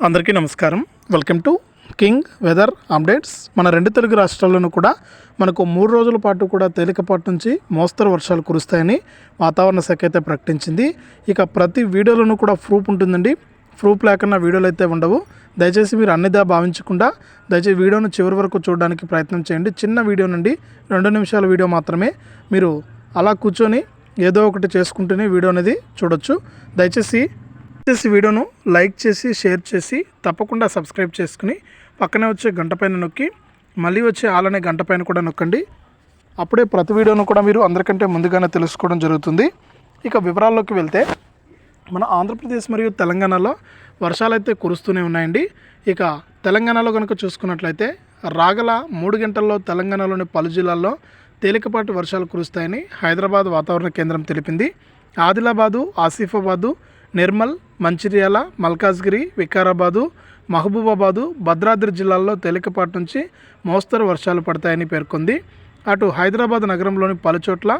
అందరికీ నమస్కారం. Welcome to King weather updates మన రెండు తెలుగు రాష్ట్రాల్లోనూ కూడా మనకు మూడు రోజుల పాటు కూడా తేలికపాటి నుంచి మోస్తరు వర్షాలు కురుస్తాయని వాతావరణ శాఖ అయితే ప్రకటించింది. ఇక ప్రతి వీడియోలోనూ కూడా ప్రూఫ్ ఉంటుందండి. ప్రూఫ్ లేకుండా వీడియోలు అయితే ఉండవు. దయచేసి మీరు అన్నిదా భావించకుండా దయచేసి వీడియోను చివరి వరకు చూడడానికి ప్రయత్నం చేయండి. చిన్న వీడియో నుండి రెండు నిమిషాల వీడియో మాత్రమే మీరు అలా కూర్చొని ఏదో ఒకటి చేసుకుంటూనే వీడియో అనేది చూడొచ్చు. దయచేసి చేసి వీడియోను లైక్ చేసి షేర్ చేసి తప్పకుండా సబ్స్క్రైబ్ చేసుకుని పక్కనే వచ్చే గంట పైన నొక్కి మళ్ళీ వచ్చే ఆలనే గంట పైన కూడా నొక్కండి. అప్పుడే ప్రతి వీడియోను కూడా మీరు అందరికంటే ముందుగానే తెలుసుకోవడం జరుగుతుంది. ఇక వివరాల్లోకి వెళ్తే మన ఆంధ్రప్రదేశ్ మరియు తెలంగాణలో వర్షాలు అయితే కురుస్తూనే ఉన్నాయండి. ఇక తెలంగాణలో కనుక చూసుకున్నట్లయితే రాగల మూడు గంటల్లో తెలంగాణలోని పలు జిల్లాల్లో తేలికపాటి వర్షాలు కురుస్తాయని హైదరాబాద్ వాతావరణ కేంద్రం తెలిపింది. ఆదిలాబాదు ఆసిఫాబాదు నిర్మల్ మంచిర్యాల మల్కాజ్గిరి వికారాబాదు మహబూబాబాదు భద్రాద్రి జిల్లాల్లో తేలికపాటి నుంచి మోస్తరు వర్షాలు పడతాయని పేర్కొంది. అటు హైదరాబాద్ నగరంలోని పలు చోట్ల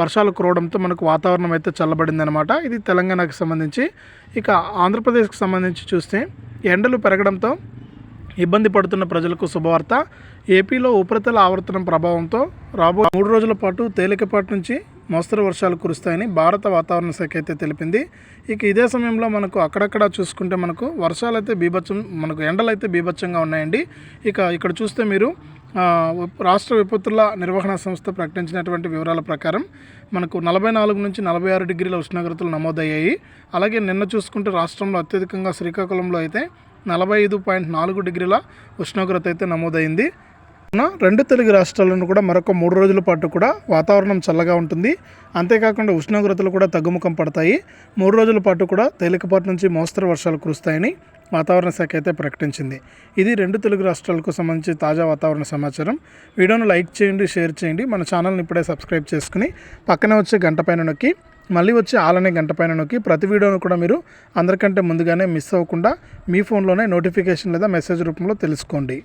వర్షాలు కురవడంతో మనకు వాతావరణం అయితే చల్లబడిందనమాట ఇది తెలంగాణకు సంబంధించి. ఇక ఆంధ్రప్రదేశ్కి సంబంధించి చూస్తే ఎండలు పెరగడంతో ఇబ్బంది పడుతున్న ప్రజలకు శుభవార్త. ఏపీలో ఉపరితల ఆవర్తనం ప్రభావంతో రాబో మూడు రోజుల పాటు తేలికపాటి నుంచి మోస్తరు వర్షాలు కురుస్తాయని భారత వాతావరణ శాఖ అయితే తెలిపింది. ఇక ఇదే సమయంలో మనకు అక్కడక్కడ చూసుకుంటే మనకు వర్షాలు అయితే బీభత్సం మనకు ఎండలు అయితే బీభత్సంగా ఉన్నాయండి. ఇక ఇక్కడ చూస్తే మీరు రాష్ట్ర విపత్తుల నిర్వహణ సంస్థ ప్రకటించినటువంటి వివరాల ప్రకారం మనకు నలభై నాలుగు నుంచి నలభై ఆరు డిగ్రీల ఉష్ణోగ్రతలు నమోదయ్యాయి. అలాగే నిన్న చూసుకుంటే రాష్ట్రంలో అత్యధికంగా శ్రీకాకుళంలో అయితే నలభై ఐదు పాయింట్ నాలుగు డిగ్రీల ఉష్ణోగ్రత అయితే నమోదైంది. రెండు తెలుగు రాష్ట్రాలను కూడా మరొక మూడు రోజుల పాటు కూడా వాతావరణం చల్లగా ఉంటుంది. అంతేకాకుండా ఉష్ణోగ్రతలు కూడా తగ్గుముఖం పడతాయి. మూడు రోజుల పాటు కూడా తేలికపాటి నుంచి మోస్తరు వర్షాలు కురుస్తాయని వాతావరణ శాఖ అయితే ప్రకటించింది. ఇది రెండు తెలుగు రాష్ట్రాలకు సంబంధించి తాజా వాతావరణ సమాచారం. వీడియోను లైక్ చేయండి షేర్ చేయండి. మన ఛానల్ని ఇప్పుడే సబ్స్క్రైబ్ చేసుకుని పక్కనే వచ్చే గంట పైన నొక్కి మళ్ళీ వచ్చి ఆలనే గంట పైన నొక్కి ప్రతి వీడియోను కూడా మీరు అందరికంటే ముందుగానే మిస్ అవ్వకుండా మీ ఫోన్లోనే నోటిఫికేషన్ లేదా మెసేజ్ రూపంలో తెలుసుకోండి.